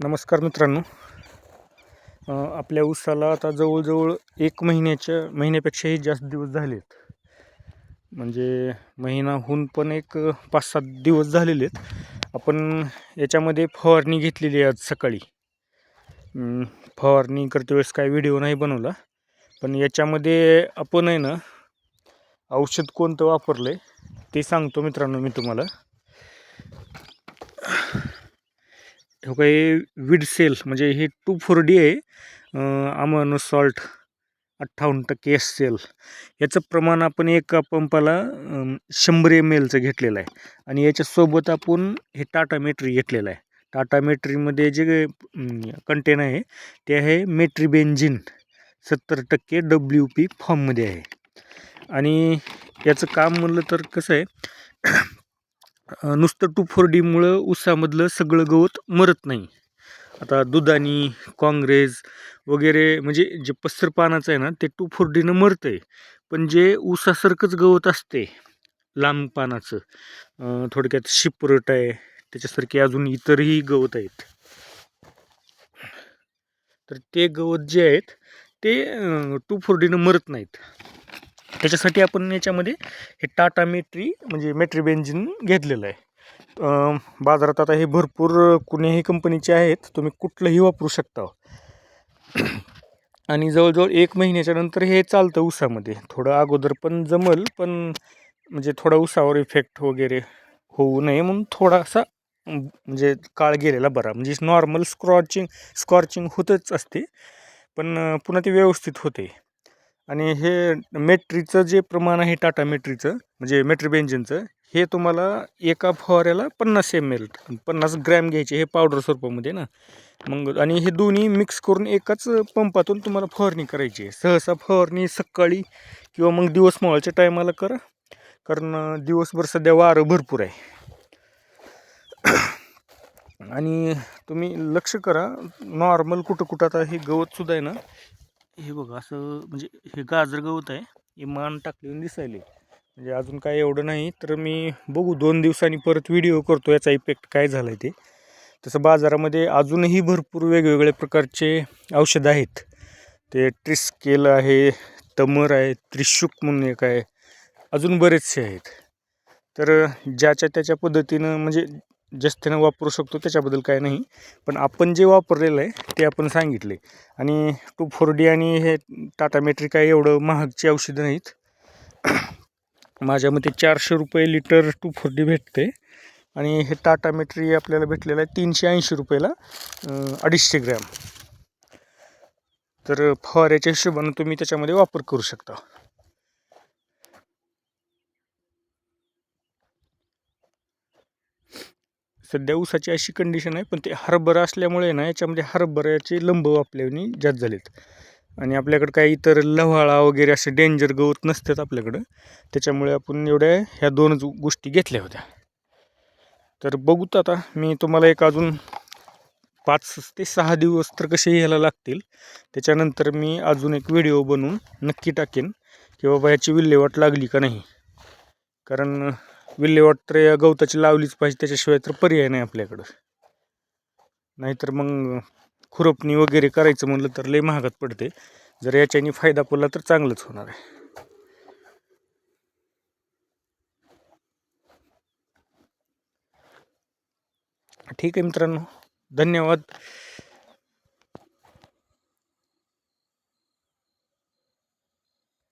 नमस्कार मित्रांनो. आपल्या ऊसाला आता जवळजवळ एक महिन्याच्या महिन्यापेक्षाही जास्त दिवस झालेत. म्हणजे महिनाहून पण एक पाच सात दिवस झालेले आहेत. आपण याच्यामध्ये फवारणी घेतलेली आहे आज सकाळी. फवारणी करते वेळेस काय व्हिडिओ नाही बनवला. पण याच्यामध्ये आपण आहे ना औषध कोणतं वापरलं आहे ते सांगतो मित्रांनो मी तुम्हाला. हो काय विड सेल म्हणजे हे टू फोर डी आहे आमन सॉल्ट अठ्ठावन्न टक्के एस सेल. याचं प्रमाण आपण एका पंपाला शंभर एम एलचं घेतलेलं आहे. आणि याच्यासोबत आपण हे टाटा मेट्री घेतलेलं आहे. टाटा मेट्रीमध्ये जे कंटेन आहे ते आहे मेट्री बेंजिन सत्तर टक्के डब्ल्यू पी फॉर्ममध्ये आहे. आणि याचं काम म्हणलं तर कसं आहे नुसतं टू फोर डीमुळं ऊसामधलं सगळं गवत मरत नाही. आता दुधानी काँग्रेस वगैरे म्हणजे जे पस्तर पानाचं आहे ना ते टू फोर डीनं मरतं आहे पण जे ऊसासारखंच गवत असते लांब पानाचं थोडक्यात शिपरट आहे त्याच्यासारखे अजून इतरही गवत आहेत. तर ते गवत जे आहेत ते टू फोर डीनं मरत नाहीत. त्याच्यासाठी आपण याच्यामध्ये हे टाटा मेट्री म्हणजे मेट्री बेंजिन घेतलेलं आहे. बाजारात आता हे भरपूर कुण्याही कंपनीचे आहेत तुम्ही कुठलंही वापरू शकता. आणि जवळजवळ एक महिन्याच्या नंतर हे चालतं उसामध्ये थोडं अगोदर पण जमल पण म्हणजे थोडा उसावर इफेक्ट वगैरे होऊ नये म्हणून थोडासा म्हणजे काळ गेलेला बरा. म्हणजे नॉर्मल स्क्रॉचिंग स्कॉर्चिंग होतच असते पण पुन्हा ते व्यवस्थित होते. आणि हे मेट्रीचं जे प्रमाण आहे टाटा मेट्रीचं म्हणजे मेट्री बेंजिनचं हे तुम्हाला एका फवाऱ्याला पन्नास एम एल पन्नास ग्रॅम घ्यायचे हे पावडर स्वरूपामध्ये ना. मग आणि हे दोन्ही मिक्स करून एकाच पंपातून तुम्हाला फवारणी करायची आहे. सहसा फवारणी सकाळी किंवा मग दिवस मावळच्या टायमाला करा कारण दिवसभर सध्या वारं भरपूर आहे. आणि तुम्ही लक्ष करा नॉर्मल कुठं कुठं आता हे गवतसुद्धा आहे ना हे बघा असं म्हणजे हे गाजर गवत आहे. हे मान टाकलेलं दिसायले म्हणजे अजून काय एवढं नाही तर मी बघू दोन दिवसांनी परत व्हिडिओ करतो याचा इफेक्ट काय झाला आहे ते. तसं बाजारामध्ये अजूनही भरपूर वेगवेगळ्या प्रकारचे औषधं आहेत. ते ट्रिस्केल आहे तमर आहे त्रिशुक म्हणून एक आहे. अजून बरेचसे आहेत. तर ज्याच्या त्याच्या पद्धतीनं म्हणजे जास्तीनं वापरू शकतो त्याच्याबद्दल काय नाही. पण आपण जे वापरलेलं आहे ते आपण सांगितले. आणि टू फोर डी आणि हे टाटा मेट्री काय एवढं महागची औषधं नाहीत. माझ्या मते चारशे रुपये लिटर टू फोर डी भेटते. आणि हे टाटा मेट्री आपल्याला भेटलेलं आहे तीनशे ऐंशी रुपयाला अडीचशे ग्रॅम. तर फवाऱ्याच्या हिशोबानं तुम्ही त्याच्यामध्ये वापर करू शकता. सध्या ऊसाची अशी कंडिशन आहे पण ते हरभरा असल्यामुळे ना याच्यामध्ये हरभऱ्याचे लंब आपल्याने जास्त झालेत. आणि आपल्याकडं काही इतर लव्हाळा वगैरे असे डेंजर गवत नसतात आपल्याकडं. त्याच्यामुळे आपण एवढ्या ह्या दोनच गोष्टी घेतल्या होत्या. तर बघूत आता मी तुम्हाला एक अजून पाच ते सहा दिवस तर कसे यायला लागतील. त्याच्यानंतर मी अजून एक व्हिडिओ बनवून नक्की टाकेन की बाबा याची विल्हेवाट लागली का नाही. कारण विल्हेवाट तर या गवताची लावलीच पाहिजे त्याच्याशिवाय तर पर्याय नाही आपल्याकडं. नाहीतर मग खुरपणी वगैरे करायचं म्हणलं तर लई महागात पडते. जर याच्याने फायदा पडला तर चांगलंच होणार आहे. ठीक आहे मित्रांनो धन्यवाद.